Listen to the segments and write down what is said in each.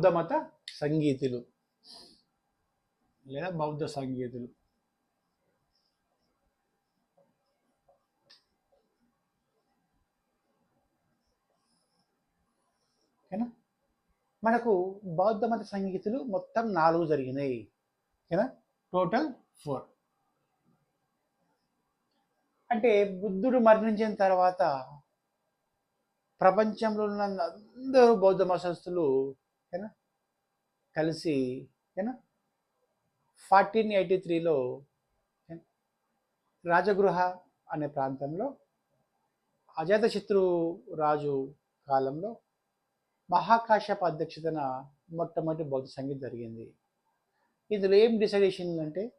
బౌద్ధ మత సంగీతులు లేదా బౌద్ధ సంగీతులు. ఓకేనా? మనకు బౌద్ధ మత సంగీతులు మొత్తం నాలుగు జరిగినాయి. ఓకేనా? టోటల్ ఫోర్ అంటే బుద్ధుడు మరణించిన తర్వాత ప్రపంచంలో ఉన్న అందరూ బౌద్ధ మతస్థులు ఏనా? కలిసి ఏనా? ఫార్టీన్ ఎయిటీ త్రీలో రాజగృహ అనే ప్రాంతంలో అజాతశత్రు రాజు కాలంలో మహాకాశ్యప అధ్యక్షతన మొట్టమొదటి బౌద్ధ సంగీతం జరిగింది. ఇందులో ఏం డిసైడేషన్ అంటే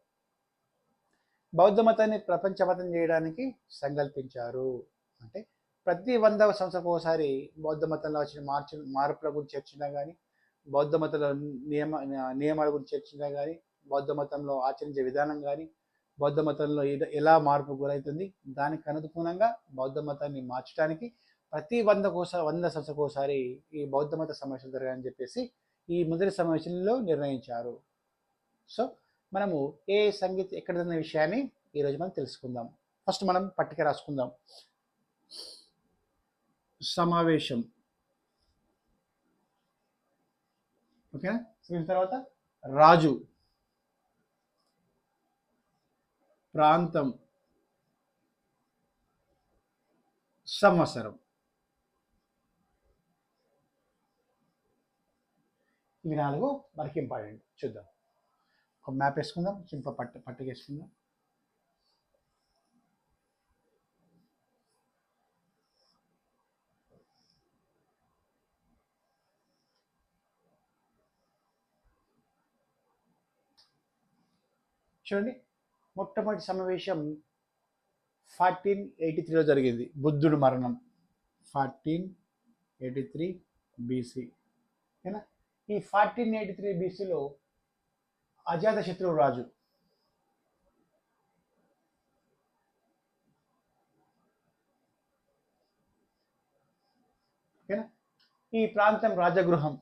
బౌద్ధ మతాన్ని ప్రపంచమతం చేయడానికి సంకల్పించారు. అంటే ప్రతి వందవ సంవత్సరం ఒకసారి బౌద్ధ మతంలో వచ్చిన మార్పు మార్పుల గురించి చర్చించినా కానీ బౌద్ధ మతంలో నియమ నియమాల గురించి చర్చించినా కానీ బౌద్ధ మతంలో ఆచరించే విధానం కానీ బౌద్ధ మతంలో ఎలా మార్పు గురవుతుంది దానికి అనుగుణంగా బౌద్ధ మతాన్ని మార్చడానికి ప్రతి వంద కోస వంద సంవత్సరకోసారి ఒకసారి ఈ బౌద్ధ మత సమావేశం జరగాలని చెప్పేసి ఈ మొదటి సమావేశంలో నిర్ణయించారు. సో మనము ఏ సంగీత ఎక్కడ జరిగిన విషయాన్ని ఈరోజు మనం తెలుసుకుందాం. ఫస్ట్ మనం పట్టిక రాసుకుందాం. సమావేశం. ఓకేనా దీని తర్వాత రాజు. ప్రాంతం. సంవత్సరం. ఇవి నాలుగు మనకి ఇంపార్టెంట్. చూద్దాం. ఒక మ్యాప్ వేసుకుందాం చింప పట్టు పట్టుకేసుకుందాం చూడండి మొట్టమొదటి సమావేశం ఫార్టీన్ ఎయిటీ త్రీలో జరిగింది. బుద్ధుడు మరణం. ఫార్టీన్ ఎయిటీ త్రీ బీసీ ఈ ఫార్టీన్ ఎయిటీ త్రీ బీసీలో అజాతశత్రువు రాజు. ఓకేనా ఈ ప్రాంతం రాజగృహం.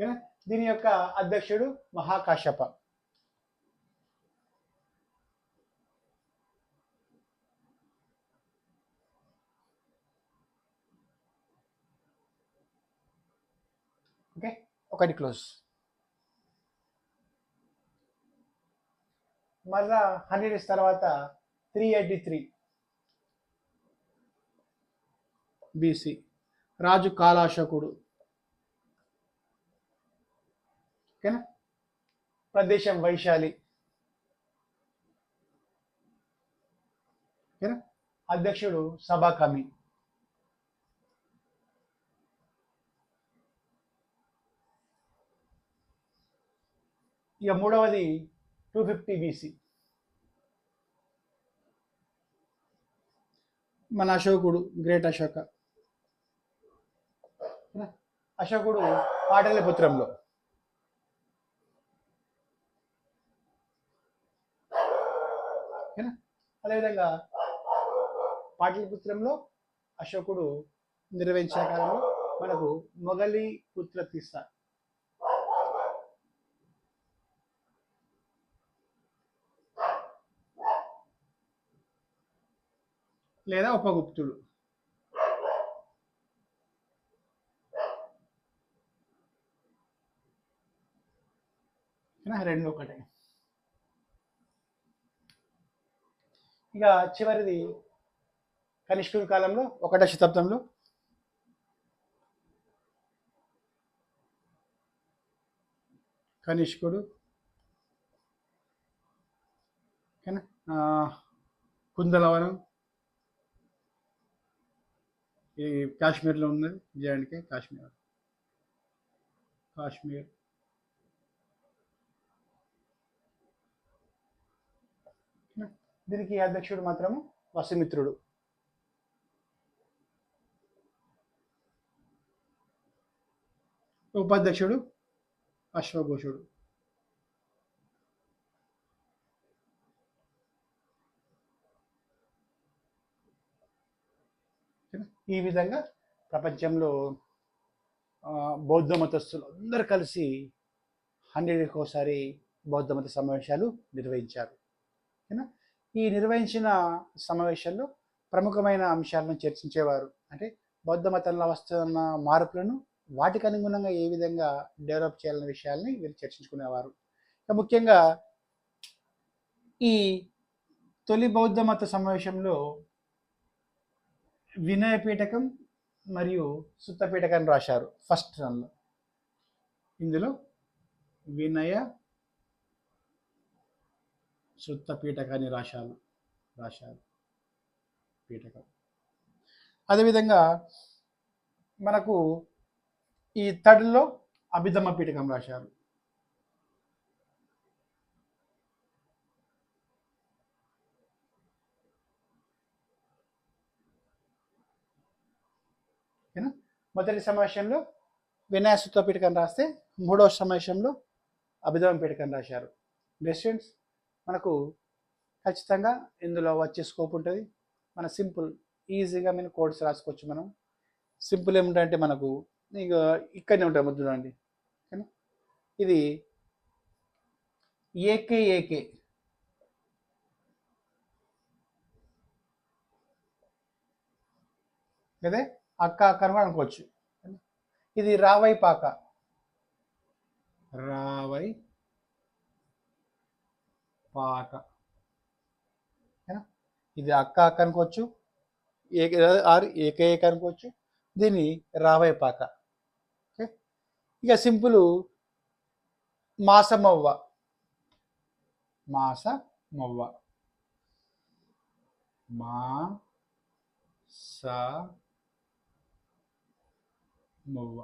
దీని యొక్క అధ్యక్షుడు మహాకాశ్యప. ఓకే? ఒకటి క్లోజ్. మళ్ళా హండ్రెడ్ ఇస్ తర్వాత త్రీ ఎయిటీ త్రీ. బీసీ రాజు కాలాశకుడు. ఓకేనా ప్రదేశం వైశాలి. ఓకేనా అధ్యక్షుడు సభాకమి ఇక మూడవది టూ ఫిఫ్టీ బీసీ మన అశోకుడు గ్రేట్ అశోక? అశోకుడు పాటలిపుత్రంలో ఓకేనా? అదేవిధంగా పాటలిపుత్రంలో అశోకుడు నిర్వహించిన కాలంలో మనకు మొగలి పుత్ర తీస్తా. లేదా ఉపగుప్తుడు. రెండు ఒకటే. ఇక చివరిది కనిష్కుడి కాలంలో ఒకటో శతాబ్దంలో. కనిష్కుడు. ఓకేనా? కుందలవనం. ఈ కాశ్మీర్లో ఉన్నది జేఎండ్కే కాశ్మీర్. కాశ్మీర్. దీనికి అధ్యక్షుడు మాత్రము వసుమిత్రుడు ఉపాధ్యక్షుడు అశ్వఘోషుడు. ఈ విధంగా ప్రపంచంలో బౌద్ధ మతస్థులు అందరూ కలిసి హండ్రెడ్కి ఒకసారి బౌద్ధ మత సమావేశాలు నిర్వహించారు. ఓకేనా? ఈ నిర్వహించిన సమావేశాల్లో ప్రముఖమైన అంశాలను చర్చించేవారు. అంటే బౌద్ధ మతంలో వస్తున్న మార్పులను వాటికి అనుగుణంగా ఏ విధంగా డెవలప్ చేయాలనే విషయాల్ని వీరు చర్చించుకునేవారు. ముఖ్యంగా ఈ తొలి బౌద్ధ మత సమావేశంలో వినయ పీఠకం మరియు సుత్త పీఠకాన్ని రాశారు ఫస్ట్ రన్లో ఇందులో వినయ శుద్ధ పీఠకాన్ని రాశారు రాశారు పీఠకం. అదేవిధంగా మనకు ఈ తడిలో అభిధమ్మ పీఠకం రాశారు. మొదటి సమావేశంలో వినాయసుత్వ పీఠకం రాస్తే మూడవ సమావేశంలో అభిధమ పీఠకం రాశారు. స్టూడెంట్స్ మనకు ఖచ్చితంగా ఇందులో వచ్చే స్కోప్ ఉంటుంది. మన సింపుల్ ఈజీగా మేము కోడ్స్ రాసుకోవచ్చు మనం. సింపుల్ ఏమిటంటే మనకు ఇక ఇక్కడనే ఉంటాయి ముద్దు చూడండి. ఓకేనా? ఇది ఏకే ఏకే అదే అక్క అక్క అని అనుకోవచ్చు. ఇది రావై పాక. రావై పాక. ఓకేనా ఇది అక్క అక్క అనుకోవచ్చు ఏ ఆర్ ఏకైక అనుకోవచ్చు దీన్ని రావైపాక ఓకే? ఇక సింపుల్ మాసమవ్వ. మాస మొవ్వ మా స మవ్వ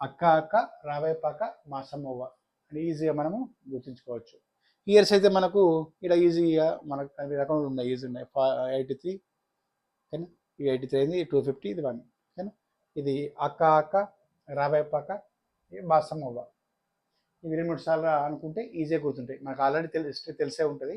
అక్క అక్క రావైపాక మాసమవ్వ. అని ఈజీగా మనము గుర్తుంచుకోవచ్చు. ఇయర్స్ అయితే మనకు ఇక్కడ ఈజీగా మనకు అన్ని రకములు ఉన్నాయి. ఈజీ ఉన్నాయి. ఎయిటీ త్రీ ఓకేనా ఇది ఎయిటీ త్రీ అయింది టూ ఫిఫ్టీ ఇది వన్ ఓకేనా ఇది అక్క అక్క రాబోయే అక్క ఇది ఇవి రెండు మూడు సార్లు అనుకుంటే ఈజీగా గుర్తుంటాయి. మనకు ఆల్రెడీ తెలి హిస్టరీ తెలిసే ఉంటుంది.